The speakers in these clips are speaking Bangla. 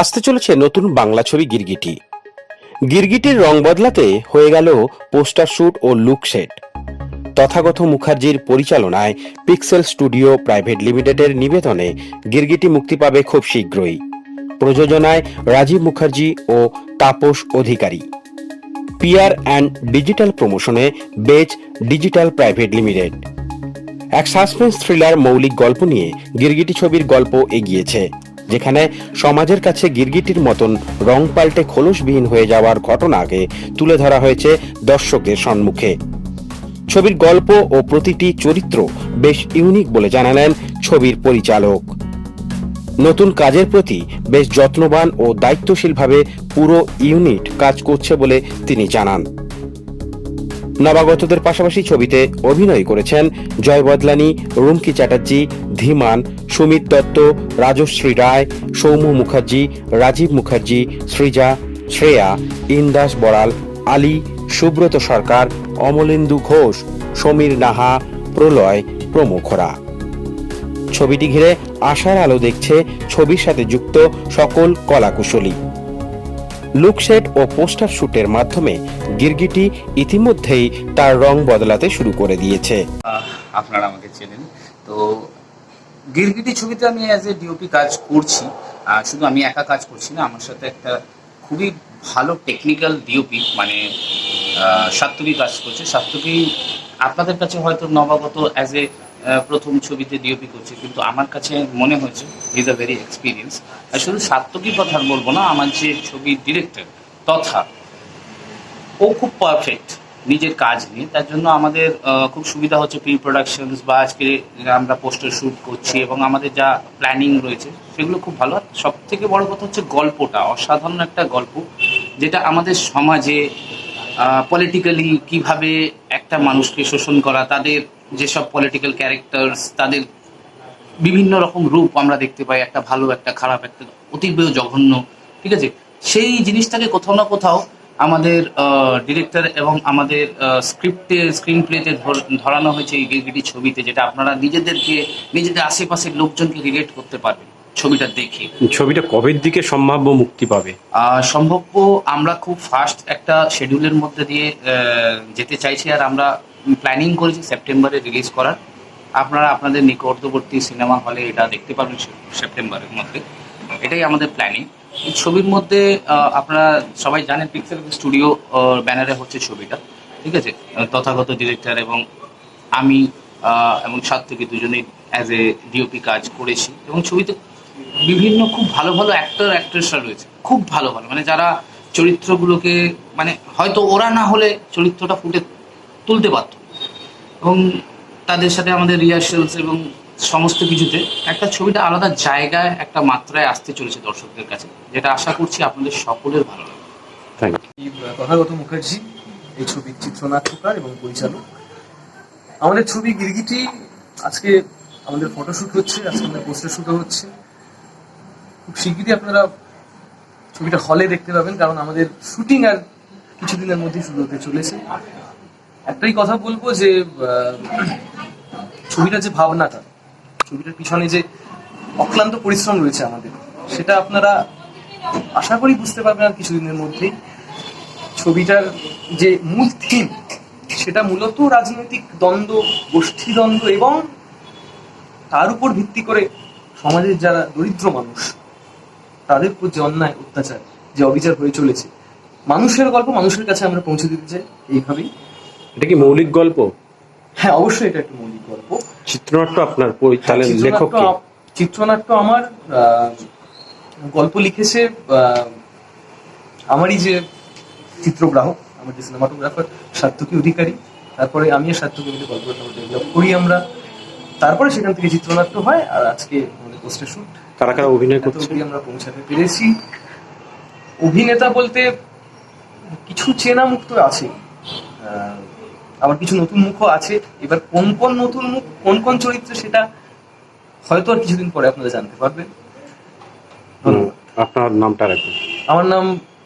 আসতে চলেছে নতুন বাংলা ছবি গিরগিটি। গিরগিটির রং বদলাতে হয়ে গেল পোস্টার শ্যুট ও লুক সেট। তথাগত মুখার্জির পরিচালনায় পিক্সেল স্টুডিও প্রাইভেট লিমিটেডের নিবেদনে গিরগিটি মুক্তি পাবে খুব শীঘ্রই। প্রযোজনায় রাজীব মুখার্জি ও Tapas Adhikari. PR and digital প্রমোশনে বেজ ডিজিটাল প্রাইভেট লিমিটেড। এক সাসপেন্স থ্রিলার মৌলিক গল্প নিয়ে গিরগিটি ছবির গল্প এগিয়েছে। যেখানে সমাজের কাছে গিরগিটির মতন রং পাল্টে খোলসবিহীন হয়ে যাওয়ার ঘটনাকে তুলে ধরা হয়েছে দর্শকদের সম্মুখে। ছবির গল্প ও প্রতিটি চরিত্র বেশ ইউনিক বলে জানালেন ছবির পরিচালক। নতুন কাজের প্রতি বেশ যত্নবান ও দায়িত্বশীলভাবে পুরো ইউনিট কাজ করছে বলে তিনি জানান। নবাগতদের পাশাপাশি ছবিতে অভিনয় করেছেন জয় বদলানি, রুমকি চ্যাটার্জি, ধীমান, সুমিত দত্ত, রাজশ্রী রায়, সৌম্য মুখার্জি, রাজীব মুখার্জি, সৃজা, শ্রেয়া, ইন্দাস বড়াল, আলী, সুব্রত সরকার, অমলেন্দু ঘোষ, সমীর নাহা, প্রলয় প্রমুখরা। ছবিটি ঘিরে আশার আলো দেখছে ছবির সাথে যুক্ত সকল কলাকুশলী। লুকসেট ও পোস্টার শুটের মাধ্যমে গিরগিটি ইতিমধ্যেই তার রং বদলাতে শুরু করে দিয়েছে। আপনারা আমাকে চেনেন। তো গিরগিটি ছবিতে আমি অ্যাজ এ ডিওপি কাজ করছি। শুধু আমি একা কাজ করছি না আমার সাথে একটা খুবই ভালো টেকনিক্যাল ডিওপি মানে আহ, সাত্তকী কাজ করছে। সাত্তকী আপনাদের কাছে হয়তো নবাগত অ্যাজ এ প্রথম ছবিতে ডিওপি করছে, কিন্তু আমার কাছে মনে হয়েছে ইজ আ ভেরি এক্সপিরিয়েন্স আর শুধু সাত্তকী কথা বলব না, আমার যে ছবির ডিরেক্টর তথা ও খুব পারফেক্ট নিজের কাজ নিয়ে, তার জন্য আমাদের খুব সুবিধা হচ্ছে প্রি প্রোডাকশনস বা আজকে আমরা পোস্টার শ্যুট করছি এবং আমাদের যা প্ল্যানিং রয়েছে, সেগুলো খুব ভালো। আর সব থেকে বড় কথা হচ্ছে গল্পটা, অসাধারণ একটা গল্প, যেটা আমাদের সমাজে পলিটিক্যালি কীভাবে একটা মানুষকে শোষণ করা, তাদের যেসব পলিটিক্যাল ক্যারেক্টার্স তাদের বিভিন্ন রকম রূপ আমরা দেখতে পাই একটা ভালো একটা খারাপ একটা অতীব জঘন্য ঠিক আছে? সেই জিনিসটাকে কোথাও না কোথাও আমাদের ডিরেক্টর এবং আমাদের স্ক্রিপ্টে স্ক্রিন প্লেতে ধরানো হয়েছে এই গিরগিটি ছবিতে যেটা আপনারা নিজেদেরকে নিজেদের আশেপাশের লোকজনকে রিলেট করতে পারবেন ছবিটা দেখে। ছবিটা কবের দিকে সম্ভাব্য মুক্তি পাবে? সম্ভব্য আমরা খুব ফাস্ট একটা শেডিউলের মধ্যে দিয়ে যেতে চাইছি আর আমরা প্ল্যানিং করেছি সেপ্টেম্বরে রিলিজ করার। আপনারা আপনাদের নিকটবর্তী সিনেমা হলে এটা দেখতে পাবেন সেপ্টেম্বরের মধ্যে। এটাই আমাদের প্ল্যানিং এই ছবির মধ্যে আপনারা সবাই জানেন পিক্সেল স্টুডিও ব্যানারে হচ্ছে ছবিটা। ঠিক আছে? তথাগত ডিরেক্টর এবং আমি এবং সাত্তকী দুজনেই অ্যাজ এ ডিওপি কাজ করেছি। এবং ছবিতে বিভিন্ন খুব ভালো ভালো অ্যাক্টর অ্যাক্ট্রেসরা রয়েছে। খুব ভালো ভালো। মানে যারা চরিত্রগুলোকে মানে হয়তো ওরা না হলে চরিত্রটা ফুটে তুলতে পারতো এবং তাদের সাথে আমাদের রিহার্সালস এবং সমস্ত কিছুতে একটা ছবিটা আলাদা জায়গায় একটা মাত্রায় আসতে চলেছে দর্শকদের কাছে যেটা আশা করছি আপনাদের সকলের ভালো লাগবে। তথাগত মুখার্জি এই ছবির চিত্রনাট্যকার এবং পরিচালক। আমাদের ছবি গিরগিটি আজকে আমাদের ফটোশুট হচ্ছে আজকে আমাদের পোস্টার শুটও হচ্ছে। খুব শিগগিরই আপনারা ছবিটা হলে দেখতে পাবেন কারণ আমাদের শুটিং আর কিছুদিনের মধ্যেই শুরু হতে চলেছে। একটাই কথা বলব যে ছবিটার যে ভাবনাটা, ছবিটার পিছনে যে অক্লান্ত পরিশ্রম রয়েছে আমাদের, সেটা আপনারা আশা করি বুঝতে পারবেন আর কিছুদিনের মধ্যেই। ছবিটার যে মূল থিম সেটা মূলত রাজনৈতিক দ্বন্দ্ব, গোষ্ঠী দ্বন্দ্ব এবং তার উপর ভিত্তি করে সমাজের যারা দরিদ্র মানুষ, তাদের উপর যে অন্যায়, অত্যাচার, যে অবিচার হয়ে চলেছে, মানুষের গল্প মানুষের কাছে আমরা পৌঁছে দিতে চাই, এইভাবেই। এটা কি মৌলিক গল্প? হ্যাঁ অবশ্যই এটা একটা মৌলিক গল্প। চিত্রনাট্য আপনার তাহলে লেখক চিত্রনাট্য কে? চিত্রনাট্য আমার গল্প লিখেছে আমারই যে চিত্রগ্রাহক আমার যে সিনেমাটোগ্রাফার সার্থকী অধিকারী তারপরে আমি আর সার্থকী মিলে গল্পটা ডেভেলপ করি আমরা। তারপরে সেখান থেকে চিত্রনাট্য হয় আর আজকে আমাদের পোস্টার শুট কারা কারা অভিনয় করছে? আমরা পৌঁছাতে পেরেছি। অভিনেতা বলতে কিছু চেনা মুখ তো আছে আহ, আবার কিছু নতুন মুখও আছে। এবার কোন কোন নতুন মুখ কোন কোন চরিত্র সেটা হয়তো আর কিছুদিন পরে আপনারা জানতে পারবেন। হুম, আপনার নামটা রাখুন। আমার নাম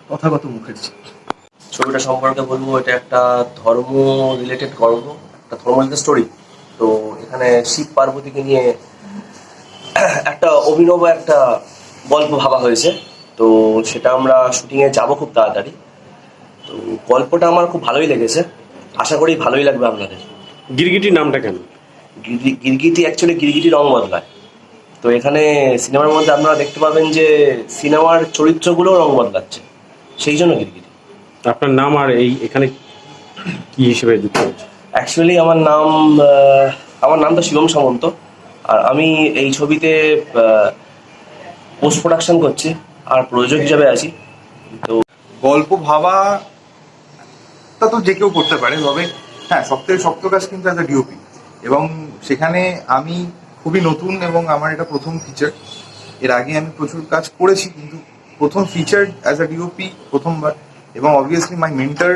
তথাগত মুখার্জি। ছবিটা সম্পর্কে বলব এটা একটা ধর্ম রিলেটেড গল্প একটা ধর্ম রিলেটেড স্টোরি তো এখানে শিব পার্বতীকে নিয়ে একটা অভিনব একটা গল্প ভাবা হয়েছে। তো সেটা আমরা শুটিংয়ে যাব খুব তাড়াতাড়ি। তো গল্পটা আমার খুব ভালোই লেগেছে। আশা করি ভালোই লাগবে আপনাদের। গিরগিটির নামটা কেন? গিরগি- গিরগিটি অ্যাকচুয়ালি গিরগিটি রং বদলায়। তো এখানে সিনেমার মধ্যে আপনারা দেখতে পাবেন যে সিনেমার চরিত্রগুলো রং বদলাচ্ছে। সেই জন্য গিরগিটি। আপনার নাম আর এই এখানে কি হিসেবে যুক্ত হচ্ছে অ্যাকচুয়ালি আমার নাম আমার নাম তো শিবম সামন্ত। আর আমি এই ছবিতে পোস্ট প্রোডাকশন করছি। আর প্রযোজক হিসাবে আছি। তো গল্প ভাবা তা তো যে কেউ করতে পারে, তবে হ্যাঁ সব থেকে শক্ত কাজ কিন্তু অ্যাজ ডিওপি এবং সেখানে আমি খুবই নতুন এবং আমার এটা প্রথম ফিচার এর আগে আমি প্রচুর কাজ করেছি, কিন্তু প্রথম ফিচার অ্যাজ আ ডিওপি প্রথমবার। এবং অবভিয়াসলি মাই মেন্টার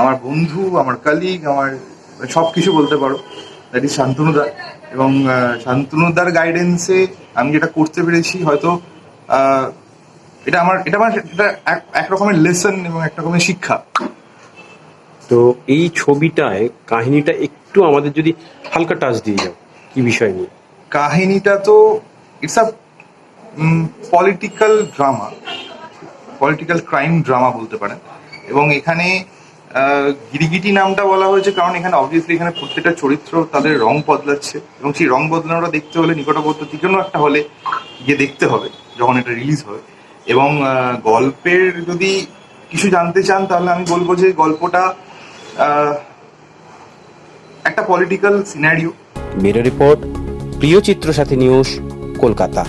আমার বন্ধু, আমার কালিগ আমার সব কিছু বলতে পারো। দ্যাট ইজ শান্তনুদা এবং শান্তনুদার গাইডেন্সে আমি যেটা করতে পেরেছি, হয়তো এটা আমার এটা আমার এটা এক রকমের লেসন এবং এক রকমের শিক্ষা। তো এই ছবিটায় কাহিনীটা একটু আমাদের যদি হালকা টাচ দিয়ে যাও, কি বিষয় নিয়ে? কাহিনীটা তো it's a political drama political crime drama বলতে পারেন। এবং এখানে গিরিগিটি নামটা বলা হয়েছে কারণ এখানে অবভিয়াসলি এখানে প্রত্যেকটা চরিত্র তাদের রং বদলাচ্ছে। এবং সেই রং বদলানোটা দেখতে হলে নিকটবর্তী কোনো একটা হলে গিয়ে দেখতে হবে যখন এটা রিলিজ হবে এবং গল্পের যদি কিছু জানতে চান তাহলে আমি বলব যে গল্পটা একটা পলিটিক্যাল সিনারিও ব্যুরো রিপোর্ট প্রিয় চিত্র সাথী নিউজ কলকাতা।